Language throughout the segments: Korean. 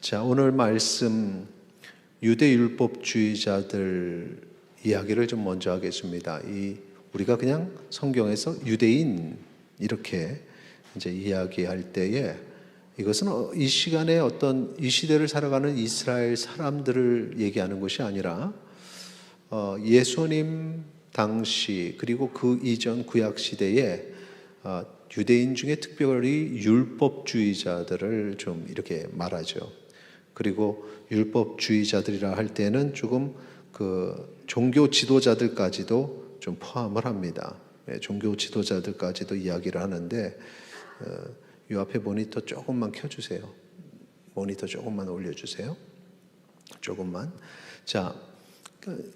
자, 오늘 말씀 유대 율법주의자들 이야기를 좀 먼저 하겠습니다. 이 우리가 그냥 성경에서 유대인 이렇게 이제 이야기할 때에 이것은 어- 이 시간에 어떤 이 시대를 살아가는 이스라엘 사람들을 얘기하는 것이 아니라 어, 예수님 당시 그리고 그 이전 구약 시대에 어, 유대인 중에 특별히 율법주의자들을 좀 이렇게 말하죠. 그리고 율법주의자들이라 할 때는 조금 그 종교 지도자들까지도 좀 포함을 합니다. 예, 종교 지도자들까지도 이야기를 하는데 어, 이 앞에 모니터 조금만 켜주세요. 모니터 조금만 올려주세요. 조금만. 자, 그,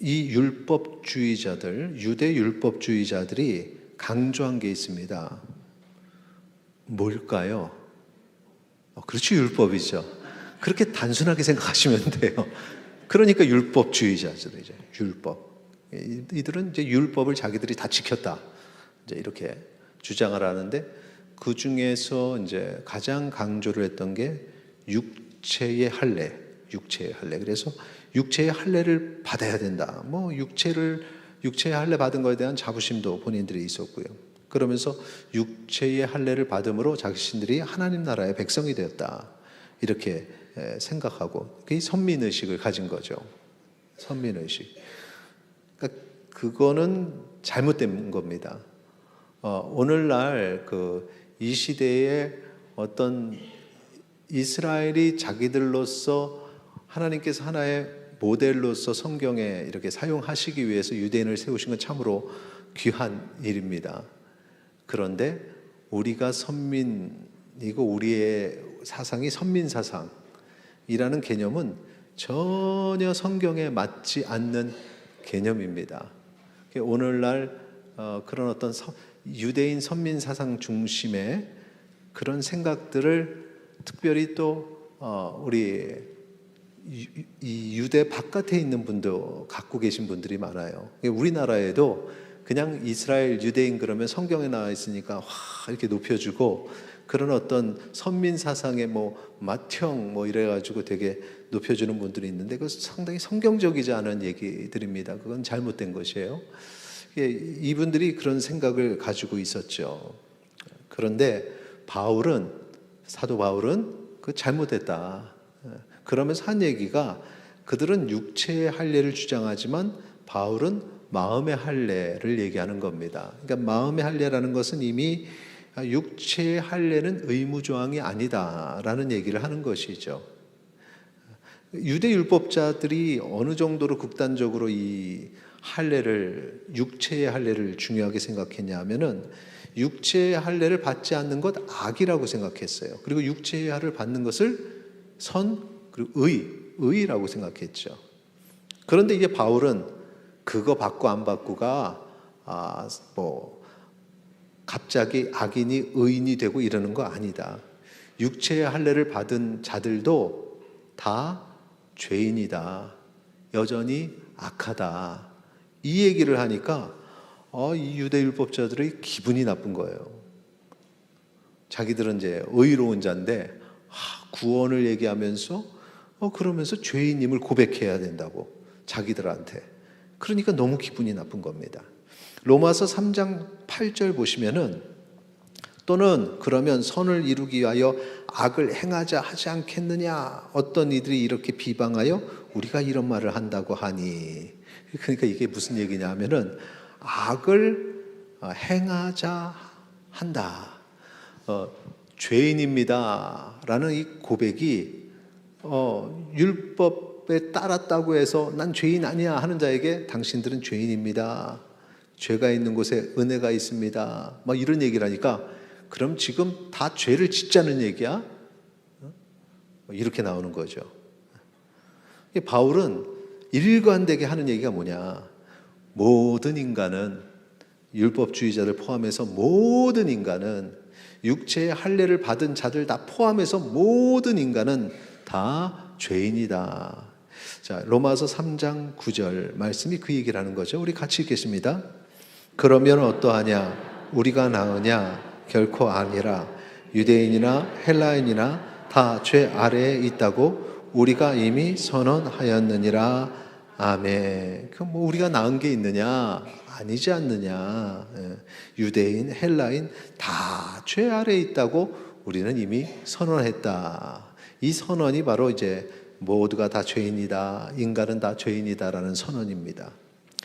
이 율법주의자들, 유대 율법주의자들이 강조한 게 있습니다. 뭘까요? 어, 그렇죠, 율법이죠. 그렇게 단순하게 생각하시면 돼요. 그러니까 율법주의자들이죠. 율법. 이- 이들은 이제 율법을 자기들이 다 지켰다. 이제 이렇게 주장을 하는데 그 중에서 이제 가장 강조를 했던 게 육체의 할례, 육체의 할례. 그래서 육체의 할례를 받아야 된다. 뭐 육체를 육체의 할례 받은 것에 대한 자부심도 본인들이 있었고요. 그러면서 육체의 할례를 받음으로 자신들이 하나님 나라의 백성이 되었다. 이렇게 에, 생각하고 그게 선민 의식을 가진 거죠. 선민 의식. 그러니까 그거는 잘못된 겁니다. 어, 오늘날 그 이 시대에 어떤 이스라엘이 자기들로서 하나님께서 하나의 모델로서 성경에 이렇게 사용하시기 위해서 유대인을 세우신 건 참으로 귀한 일입니다. 그런데 우리가 선민이고 우리의 사상이 선민 사상 이라는 개념은 전혀 성경에 맞지 않는 개념입니다. 오늘날 어, 그런 어떤 서- 유대인 선민 사상 중심의 그런 생각들을 특별히 또 어, 우리 유대 바깥에 있는 분도 갖고 계신 분들이 많아요. 우리나라에도 그냥 이스라엘 유대인 그러면 성경에 나와 있으니까 와 이렇게 높여주고 그런 어떤 선민 사상의 뭐 맏형 뭐 이래가지고 되게 높여주는 분들이 있는데 그 상당히 성경적이지 않은 얘기들입니다. 그건 잘못된 것이에요. 예, 이분들이 그런 생각을 가지고 있었죠. 그런데 바울은 사도 바울은 그 잘못됐다. 예, 그러면서 한 얘기가 그들은 육체의 할례를 주장하지만 바울은 마음의 할례를 얘기하는 겁니다. 그러니까 마음의 할례라는 것은 이미 육체의 할례는 의무 조항이 아니다라는 얘기를 하는 것이죠. 유대 율법자들이 어느 정도로 극단적으로 이 할례를 육체의 할례를 중요하게 생각했냐면은 육체의 할례를 받지 않는 것 악이라고 생각했어요. 그리고 육체의 할례를 받는 것을 선 그리고 의 의라고 생각했죠. 그런데 이제 바울은 그거 받고 안 받고가 아뭐 갑자기 악인이 의인이 되고 이러는 거 아니다. 육체의 할례를 받은 자들도 다 죄인이다. 여전히 악하다. 이 얘기를 하니까 어, 이 유대 율법자들의 기분이 나쁜 거예요. 자기들은 이제 의로운 자인데 아, 구원을 얘기하면서 어 그러면서 죄인임을 고백해야 된다고 자기들한테. 그러니까 너무 기분이 나쁜 겁니다. 로마서 3장 8절 보시면은 또는 그러면 선을 이루기 위하여 악을 행하자 하지 않겠느냐? 어떤 이들이 이렇게 비방하여 우리가 이런 말을 한다고 하니? 그러니까 이게 무슨 얘기냐 하면은 악을 어, 행하자 한다. 어, 죄인입니다라는 이 고백이 어, 율법에 따랐다고 해서 난 죄인 아니야 하는 자에게 당신들은 죄인입니다. 죄가 있는 곳에 은혜가 있습니다. 막 이런 얘기를 하니까 그럼 지금 다 죄를 짓자는 얘기야? 어? 이렇게 나오는 거죠. 이 바울은 일관되게 하는 얘기가 뭐냐? 모든 인간은 율법주의자를 포함해서 모든 인간은 육체의 할례를 받은 자들 다 포함해서 모든 인간은 다 죄인이다. 자, 로마서 3장 9절 말씀이 그 얘기를 하는 거죠. 우리 같이 읽겠습니다. 그러면 어떠하냐? 우리가 나으냐? 결코 아니라 유대인이나 헬라인이나 다 죄 아래에 있다고 우리가 이미 선언하였느니라. 아멘. 그럼 뭐 우리가 나은 게 있느냐? 아니지 않느냐? 예. 유대인, 헬라인 다 죄 아래에 있다고 우리는 이미 선언했다. 이 선언이 바로 이제 모두가 다 죄인이다. 인간은 다 죄인이다라는 선언입니다.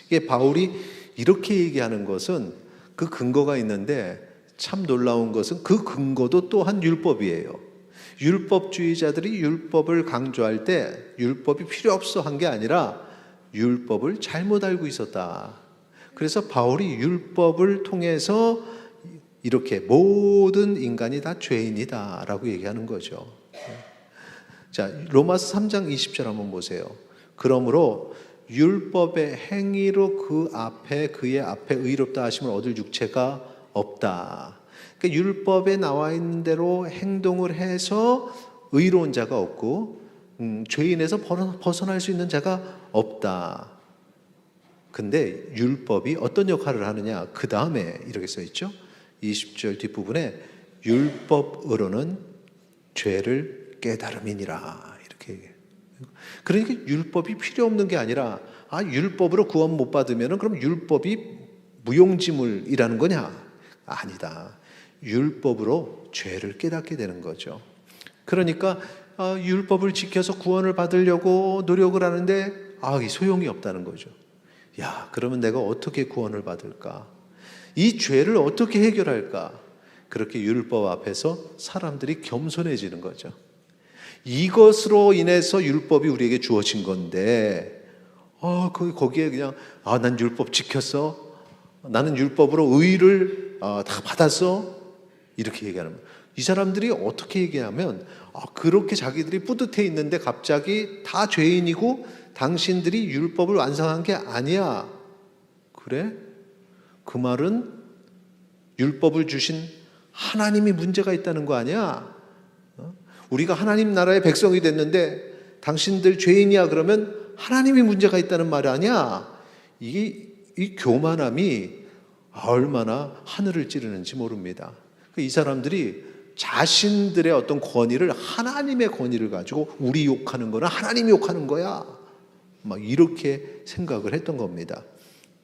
이게 바울이 이렇게 얘기하는 것은 그 근거가 있는데 참 놀라운 것은 그 근거도 또한 율법이에요. 율법주의자들이 율법을 강조할 때 율법이 필요 없어 한 게 아니라 율법을 잘못 알고 있었다. 그래서 바울이 율법을 통해서 이렇게 모든 인간이 다 죄인이다 라고 얘기하는 거죠. 자, 로마서 3장 20절 한번 보세요. 그러므로 율법의 행위로 그 앞에 그의 앞에 의롭다 하심을 얻을 육체가 없다. 그러니까 율법에 나와 있는 대로 행동을 해서 의로운 자가 없고 음, 죄인에서 벗어날 수 있는 자가 없다. 근데 율법이 어떤 역할을 하느냐? 그 다음에 이렇게 써 있죠. 20절 뒷부분에 율법으로는 죄를 깨달음이니라. 그러니까 율법이 필요 없는 게 아니라 아 율법으로 구원 못 받으면은 그럼 율법이 무용지물이라는 거냐? 아니다. 율법으로 죄를 깨닫게 되는 거죠. 그러니까 아, 율법을 지켜서 구원을 받으려고 노력을 하는데 아, 이 소용이 없다는 거죠. 야, 그러면 내가 어떻게 구원을 받을까? 이 죄를 어떻게 해결할까? 그렇게 율법 앞에서 사람들이 겸손해지는 거죠. 이것으로 인해서 율법이 우리에게 주어진 건데, 어, 거기에 그냥, 아, 난 율법 지켰어. 나는 율법으로 의를 어, 다 받았어. 이렇게 얘기하는 거예요. 이 사람들이 어떻게 얘기하면, 아, 그렇게 자기들이 뿌듯해 있는데 갑자기 다 죄인이고 당신들이 율법을 완성한 게 아니야. 그래? 그 말은 율법을 주신 하나님이 문제가 있다는 거 아니야? 어? 우리가 하나님 나라의 백성이 됐는데 당신들 죄인이야 그러면 하나님이 문제가 있다는 말 아니야? 이게 이 교만함이 얼마나 하늘을 찌르는지 모릅니다. 그이 사람들이 자신들의 어떤 권위를 하나님의 권위를 가지고 우리 욕하는 거는 하나님이 욕하는 거야. 막 이렇게 생각을 했던 겁니다.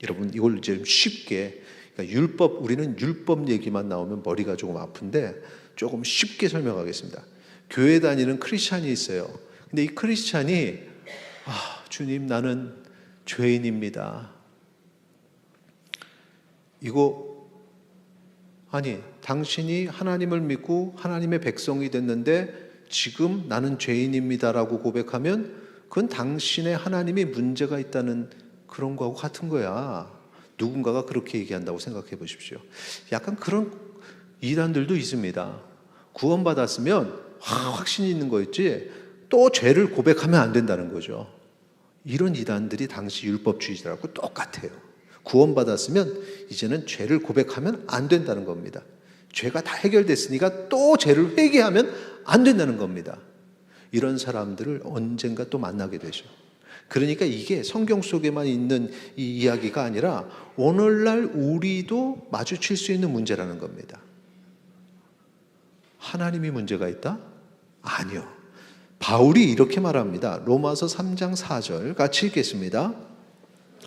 여러분 이걸 좀 쉽게 그러니까 율법 우리는 율법 얘기만 나오면 머리가 조금 아픈데 조금 쉽게 설명하겠습니다. 교회 다니는 크리스찬이 있어요. 근데 이 크리스찬이 아, 주님 나는 죄인입니다. 이거 아니 당신이 하나님을 믿고 하나님의 백성이 됐는데 지금 나는 죄인입니다라고 고백하면 그건 당신의 하나님이 문제가 있다는 그런 거하고 같은 거야. 누군가가 그렇게 얘기한다고 생각해 보십시오. 약간 그런 이단들도 있습니다. 구원받았으면 확신이 있는 거였지 또 죄를 고백하면 안 된다는 거죠. 이런 이단들이 당시 율법주의자라고 똑같아요. 구원받았으면 이제는 죄를 고백하면 안 된다는 겁니다. 죄가 다 해결됐으니까 또 죄를 회개하면 안 된다는 겁니다. 이런 사람들을 언젠가 또 만나게 되죠. 그러니까 이게 성경 속에만 있는 이 이야기가 아니라 오늘날 우리도 마주칠 수 있는 문제라는 겁니다. 하나님이 문제가 있다? 아니요. 바울이 이렇게 말합니다. 로마서 3장 4절 같이 읽겠습니다.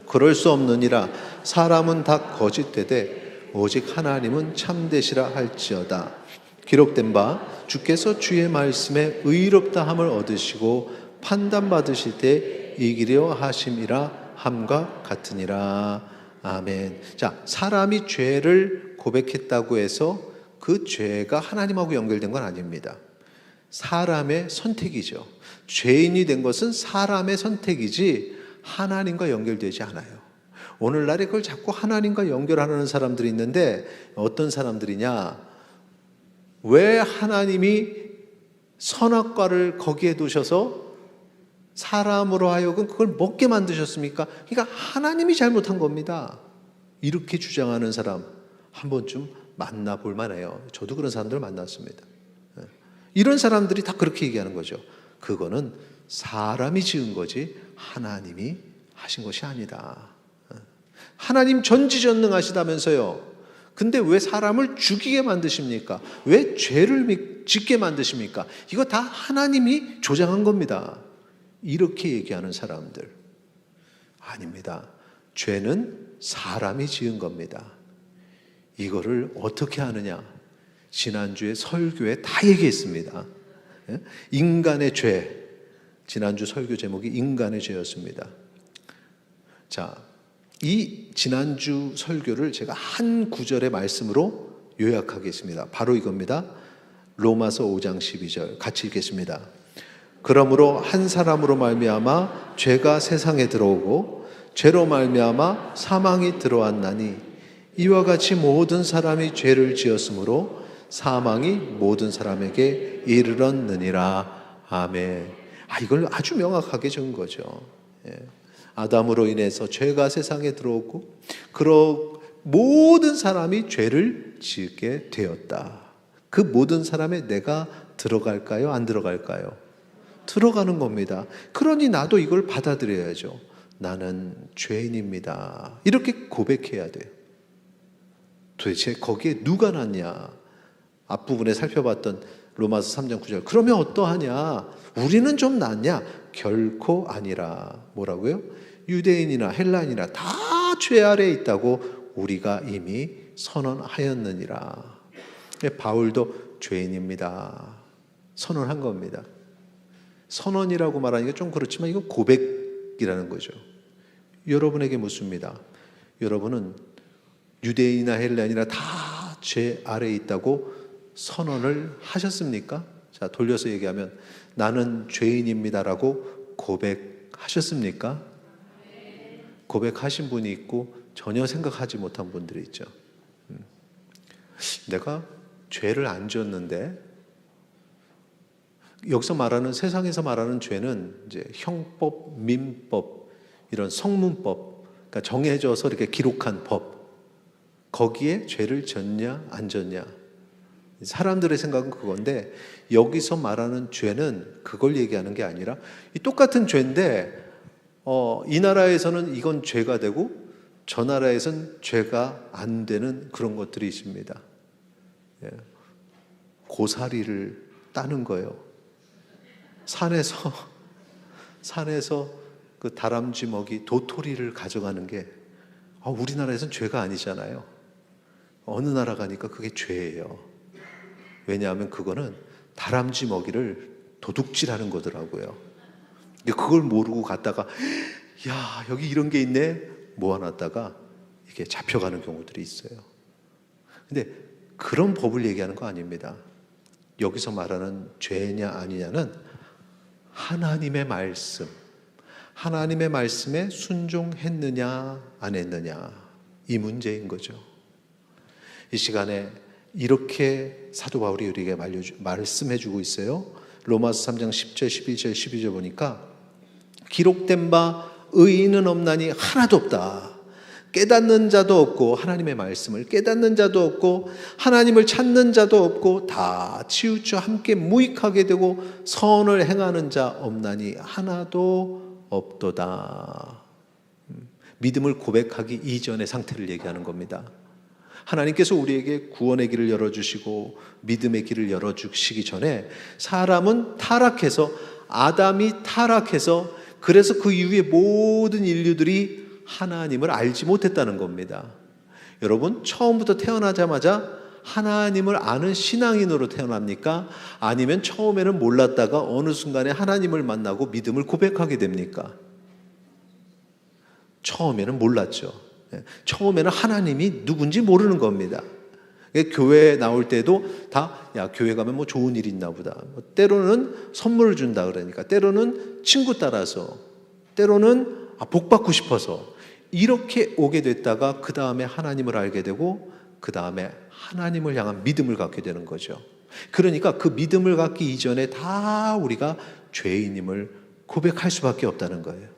그럴 수 없느니라 사람은 다 거짓되되 오직 하나님은 참되시라 할지어다. 기록된 바 주께서 주의 말씀에 의롭다 함을 얻으시고 판단 받으실 때 이기려 하심이라 함과 같으니라. 아멘. 자, 사람이 죄를 고백했다고 해서 그 죄가 하나님하고 연결된 건 아닙니다. 사람의 선택이죠. 죄인이 된 것은 사람의 선택이지 하나님과 연결되지 않아요. 오늘날에 그걸 자꾸 하나님과 연결하는 사람들이 있는데 어떤 사람들이냐? 왜 하나님이 선악과를 거기에 두셔서 사람으로 하여금 그걸 먹게 만드셨습니까? 그러니까 하나님이 잘못한 겁니다. 이렇게 주장하는 사람 한 번쯤 만나볼 만해요. 저도 그런 사람들을 만났습니다. 예. 이런 사람들이 다 그렇게 얘기하는 거죠. 그거는 사람이 지은 거지 하나님이 하신 것이 아니다. 예. 하나님 전지전능하시다면서요. 근데 왜 사람을 죽이게 만드십니까? 왜 죄를 짓게 만드십니까? 이거 다 하나님이 조장한 겁니다. 이렇게 얘기하는 사람들. 아닙니다. 죄는 사람이 지은 겁니다. 이거를 어떻게 하느냐? 지난주에 설교에 다 얘기했습니다. 예? 인간의 죄. 지난주 설교 제목이 인간의 죄였습니다. 자, 이 지난주 설교를 제가 한 구절의 말씀으로 요약하겠습니다. 바로 이겁니다. 로마서 5장 12절 같이 읽겠습니다. 그러므로 한 사람으로 말미암아 죄가 세상에 들어오고 죄로 말미암아 사망이 들어왔나니 이와 같이 모든 사람이 죄를 지었으므로 사망이 모든 사람에게 이르렀느니라. 아멘. 아, 이걸 아주 명확하게 적은 거죠. 예. 아담으로 인해서 죄가 세상에 들어오고, 그러 모든 사람이 죄를 짓게 되었다. 그 모든 사람에 내가 들어갈까요? 안 들어갈까요? 들어가는 겁니다. 그러니 나도 이걸 받아들여야죠. 나는 죄인입니다. 이렇게 고백해야 돼요. 도대체 거기에 누가 낫냐? 앞부분에 살펴봤던 로마서 3장 9절. 그러면 어떠하냐? 우리는 좀 낫냐? 결코 아니라. 뭐라고요? 유대인이나 헬라인이나 다 죄 아래에 있다고 우리가 이미 선언하였느니라. 바울도 죄인입니다. 선언한 겁니다. 선언이라고 말하니까 좀 그렇지만 이건 고백이라는 거죠. 여러분에게 묻습니다. 여러분은 유대인이나 헬라인이나 다 죄 아래에 있다고 선언을 하셨습니까? 자, 돌려서 얘기하면 나는 죄인입니다라고 고백하셨습니까? 고백하신 분이 있고 전혀 생각하지 못한 분들이 있죠. 음. 내가 죄를 안 지었는데 여기서 말하는 세상에서 말하는 죄는 이제 형법, 민법 이런 성문법 그러니까 정해져서 이렇게 기록한 법 거기에 죄를 졌냐 안 졌냐 사람들의 생각은 그건데 여기서 말하는 죄는 그걸 얘기하는 게 아니라 이 똑같은 죄인데 어, 이 나라에서는 이건 죄가 되고 저 나라에선 죄가 안 되는 그런 것들이 있습니다. 예. 고사리를 따는 거예요. 산에서 산에서 그 다람쥐 먹이 도토리를 가져가는 게 아, 우리나라에선 죄가 아니잖아요. 어느 나라 가니까 그게 죄예요. 왜냐하면 그거는 다람쥐 먹이를 도둑질하는 거더라고요. 그걸 모르고 갔다가 야 여기 이런 게 있네 모아놨다가 이게 잡혀가는 경우들이 있어요. 근데 그런 법을 얘기하는 거 아닙니다. 여기서 말하는 죄냐 아니냐는 하나님의 말씀, 하나님의 말씀에 순종했느냐 안 했느냐 이 문제인 거죠. 이 시간에 이렇게 사도 바울이 우리에게 말씀해 주고 있어요. 로마서 3장 10절, 11절, 12절 보니까 기록된 바 의인은 없나니 하나도 없다. 깨닫는 자도 없고 하나님의 말씀을 깨닫는 자도 없고 하나님을 찾는 자도 없고 다 치우쳐 함께 무익하게 되고 선을 행하는 자 없나니 하나도 없도다. 음, 믿음을 고백하기 이전의 상태를 얘기하는 겁니다. 하나님께서 우리에게 구원의 길을 열어주시고 믿음의 길을 열어주시기 전에 사람은 타락해서 아담이 타락해서 그래서 그 이후에 모든 인류들이 하나님을 알지 못했다는 겁니다. 여러분, 처음부터 태어나자마자 하나님을 아는 신앙인으로 태어납니까? 아니면 처음에는 몰랐다가 어느 순간에 하나님을 만나고 믿음을 고백하게 됩니까? 처음에는 몰랐죠. 예, 처음에는 하나님이 누군지 모르는 겁니다. 교회 나올 때도 다, 야, 교회 가면 뭐 좋은 일 있나 보다. 뭐 때로는 선물을 준다 그러니까, 때로는 친구 따라서, 때로는 아, 복 받고 싶어서, 이렇게 오게 됐다가 그 다음에 하나님을 알게 되고, 그 다음에 하나님을 향한 믿음을 갖게 되는 거죠. 그러니까 그 믿음을 갖기 이전에 다 우리가 죄인임을 고백할 수밖에 없다는 거예요.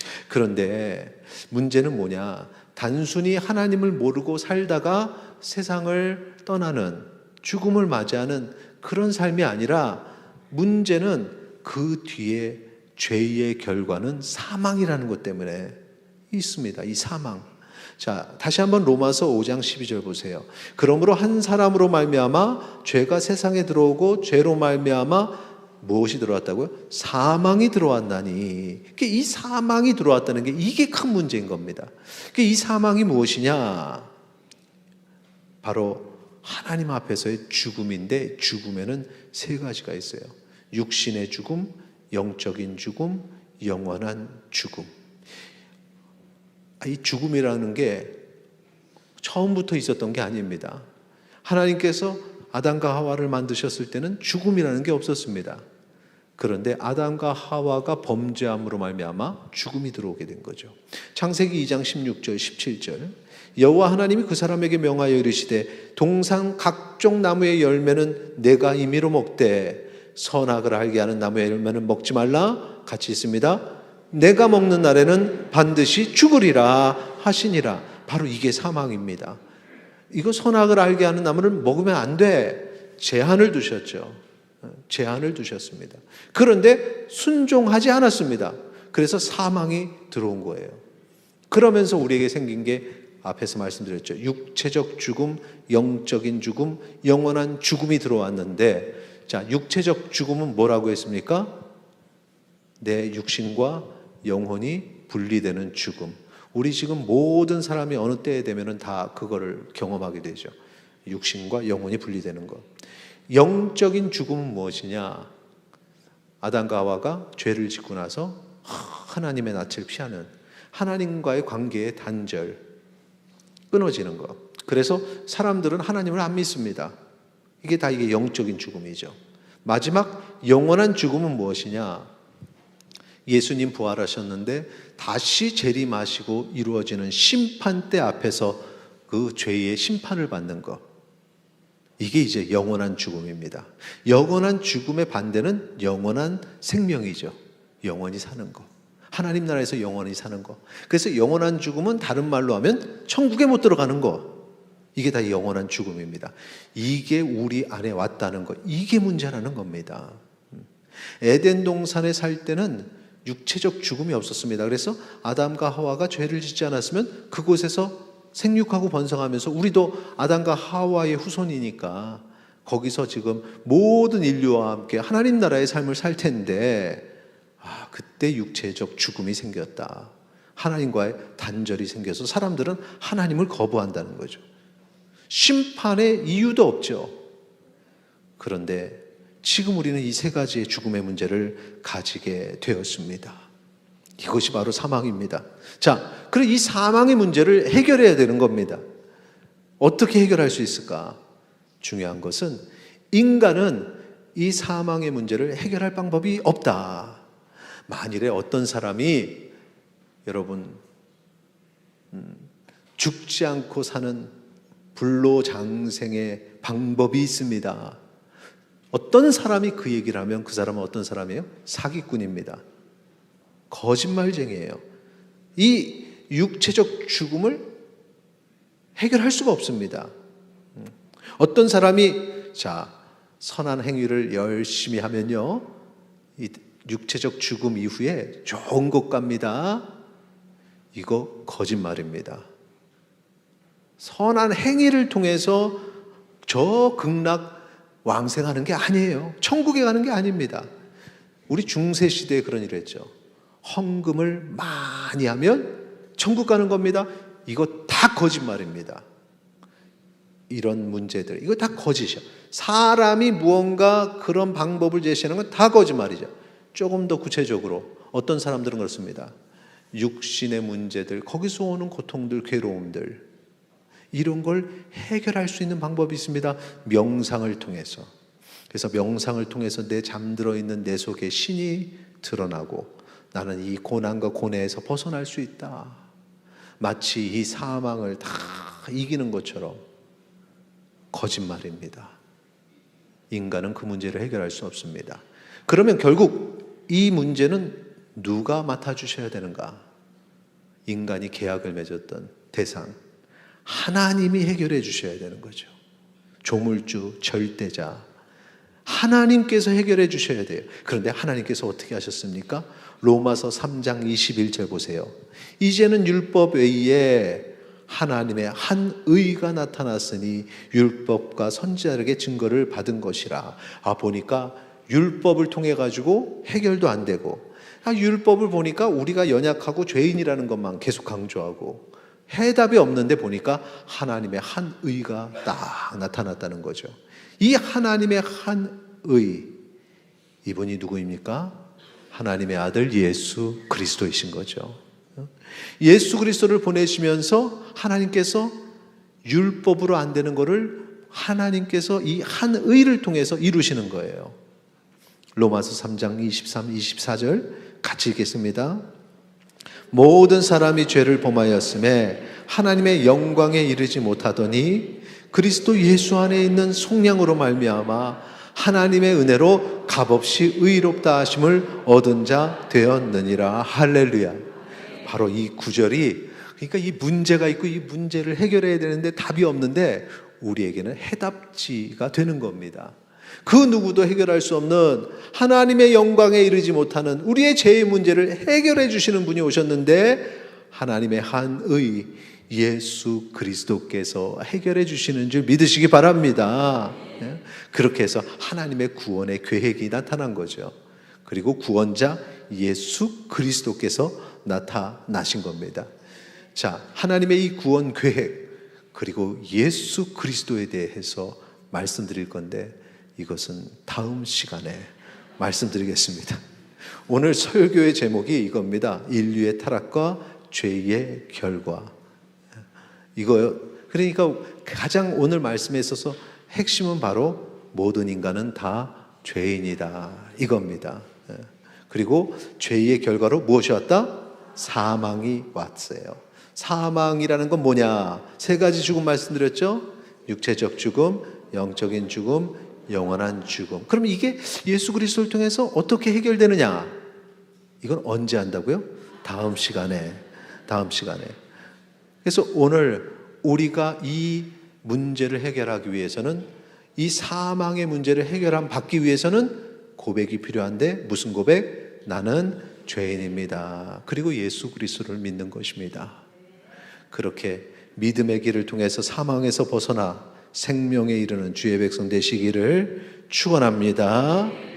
음. 그런데 문제는 뭐냐? 단순히 하나님을 모르고 살다가 세상을 떠나는 죽음을 맞이하는 그런 삶이 아니라 문제는 그 뒤에 죄의 결과는 사망이라는 것 때문에 있습니다. 이 사망. 자, 다시 한번 로마서 5장 12절 보세요. 그러므로 한 사람으로 말미암아 죄가 세상에 들어오고 죄로 말미암아 무엇이 들어왔다고요? 사망이 들어왔나니. 그러니까 이 사망이 들어왔다는 게 이게 큰 문제인 겁니다. 그러니까 이 사망이 무엇이냐? 바로 하나님 앞에서의 죽음인데 죽음에는 세 가지가 있어요. 육신의 죽음, 영적인 죽음, 영원한 죽음. 아, 이 죽음이라는 게 처음부터 있었던 게 아닙니다. 하나님께서 아담과 하와를 만드셨을 때는 죽음이라는 게 없었습니다. 그런데 아담과 하와가 범죄함으로 말미암아 죽음이 들어오게 된 거죠. 창세기 2장 16절 17절 여호와 하나님이 그 사람에게 명하여 이르시되 동상 각종 나무의 열매는 내가 임의로 먹되 선악을 알게 하는 나무의 열매는 먹지 말라 같이 있습니다. 내가 먹는 날에는 반드시 죽으리라 하시니라. 바로 이게 사망입니다. 이거 선악을 알게 하는 나무를 먹으면 안 돼. 제한을 두셨죠. 제한을 두셨습니다. 그런데 순종하지 않았습니다. 그래서 사망이 들어온 거예요. 그러면서 우리에게 생긴 게 앞에서 말씀드렸죠. 육체적 죽음, 영적인 죽음, 영원한 죽음이 들어왔는데, 자, 육체적 죽음은 뭐라고 했습니까? 내 육신과 영혼이 분리되는 죽음. 우리 지금 모든 사람이 어느 때에 되면은 다 그거를 경험하게 되죠. 육신과 영혼이 분리되는 것. 영적인 죽음은 무엇이냐? 아담과 하와가 죄를 짓고 나서 하나님의 낯을 피하는 하나님과의 관계의 단절, 끊어지는 것. 그래서 사람들은 하나님을 안 믿습니다. 이게 다 이게 영적인 죽음이죠. 마지막 영원한 죽음은 무엇이냐? 예수님 부활하셨는데 다시 재림하시고 이루어지는 심판대 앞에서 그 죄의 심판을 받는 것. 이게 이제 영원한 죽음입니다. 영원한 죽음의 반대는 영원한 생명이죠. 영원히 사는 것. 하나님 나라에서 영원히 사는 것. 그래서 영원한 죽음은 다른 말로 하면 천국에 못 들어가는 것. 이게 다 영원한 죽음입니다. 이게 우리 안에 왔다는 것. 이게 문제라는 겁니다. 에덴 동산에 살 때는 육체적 죽음이 없었습니다. 그래서 아담과 하와가 죄를 짓지 않았으면 그곳에서 생육하고 번성하면서 우리도 아담과 하와의 후손이니까 거기서 지금 모든 인류와 함께 하나님 나라의 삶을 살 텐데 아, 그때 육체적 죽음이 생겼다. 하나님과의 단절이 생겨서 사람들은 하나님을 거부한다는 거죠. 심판의 이유도 없죠. 그런데 지금 우리는 이 세 가지의 죽음의 문제를 가지게 되었습니다. 이것이 바로 사망입니다. 자, 그럼 이 사망의 문제를 해결해야 되는 겁니다. 어떻게 해결할 수 있을까? 중요한 것은 인간은 이 사망의 문제를 해결할 방법이 없다. 만일에 어떤 사람이 여러분 음, 죽지 않고 사는 불로장생의 방법이 있습니다. 어떤 사람이 그 얘기를 하면 그 사람은 어떤 사람이에요? 사기꾼입니다. 거짓말쟁이에요. 이 육체적 죽음을 해결할 수가 없습니다. 음. 어떤 사람이 자 선한 행위를 열심히 하면요, 이 육체적 죽음 이후에 좋은 곳 갑니다. 이거 거짓말입니다. 선한 행위를 통해서 저 극락 왕생하는 게 아니에요. 천국에 가는 게 아닙니다. 우리 중세 시대에 그런 일을 했죠. 헌금을 많이 하면 천국 가는 겁니다. 이거 다 거짓말입니다. 이런 문제들, 이거 다 거짓이야. 사람이 무언가 그런 방법을 제시하는 건 다 거짓말이죠. 조금 더 구체적으로 어떤 사람들은 그렇습니다. 육신의 문제들, 거기서 오는 고통들, 괴로움들, 이런 걸 해결할 수 있는 방법이 있습니다. 명상을 통해서. 그래서 명상을 통해서 내 잠들어 있는 내 속에 신이 드러나고 나는 이 고난과 고뇌에서 벗어날 수 있다. 마치 이 사망을 다 이기는 것처럼 거짓말입니다. 인간은 그 문제를 해결할 수 없습니다. 그러면 결국 이 문제는 누가 맡아주셔야 되는가? 인간이 계약을 맺었던 대상. 하나님이 해결해 주셔야 되는 거죠. 조물주, 절대자. 하나님께서 해결해 주셔야 돼요. 그런데 하나님께서 어떻게 하셨습니까? 로마서 3장 21절 보세요. 이제는 율법 외에 하나님의 한 의가 나타났으니 율법과 선지자에게 증거를 받은 것이라. 아 보니까 율법을 통해 가지고 해결도 안 되고 아, 율법을 보니까 우리가 연약하고 죄인이라는 것만 계속 강조하고 해답이 없는데 보니까 하나님의 한 의가 딱 나타났다는 거죠. 이 하나님의 한 의, 이분이 누구입니까? 하나님의 아들 예수 그리스도이신 거죠. 예수 그리스도를 보내시면서 하나님께서 율법으로 안 되는 것을 하나님께서 이 한 의를 통해서 이루시는 거예요. 로마서 3장 23, 24절 같이 읽겠습니다. 모든 사람이 죄를 범하였음에 하나님의 영광에 이르지 못하더니 그리스도 예수 안에 있는 속량으로 말미암아 하나님의 은혜로 값없이 의롭다 하심을 얻은 자 되었느니라 할렐루야. 바로 이 구절이 그러니까 이 문제가 있고 이 문제를 해결해야 되는데 답이 없는데 우리에게는 해답지가 되는 겁니다. 그 누구도 해결할 수 없는 하나님의 영광에 이르지 못하는 우리의 죄의 문제를 해결해 주시는 분이 오셨는데 하나님의 한의 예수 그리스도께서 해결해 주시는 줄 믿으시기 바랍니다. 예? 그렇게 해서 하나님의 구원의 계획이 나타난 거죠. 그리고 구원자 예수 그리스도께서 나타나신 겁니다. 자, 하나님의 이 구원 계획 그리고 예수 그리스도에 대해서 말씀드릴 건데 이것은 다음 시간에 말씀드리겠습니다. 오늘 설교의 제목이 이겁니다. 인류의 타락과 죄의 결과. 이거 그러니까 가장 오늘 말씀에 있어서 핵심은 바로 모든 인간은 다 죄인이다 이겁니다. 예. 그리고 죄의 결과로 무엇이 왔다? 사망이 왔어요. 사망이라는 건 뭐냐? 세 가지 죽음 말씀드렸죠? 육체적 죽음, 영적인 죽음, 영원한 죽음. 그럼 이게 예수 그리스도를 통해서 어떻게 해결되느냐? 이건 언제 한다고요? 다음 시간에. 다음 시간에. 그래서 오늘 우리가 이 문제를 해결하기 위해서는 이 사망의 문제를 해결함 받기 위해서는 고백이 필요한데 무슨 고백? 나는 죄인입니다. 그리고 예수 그리스도를 믿는 것입니다. 그렇게 믿음의 길을 통해서 사망에서 벗어나 생명에 이르는 주의 백성 되시기를 축원합니다.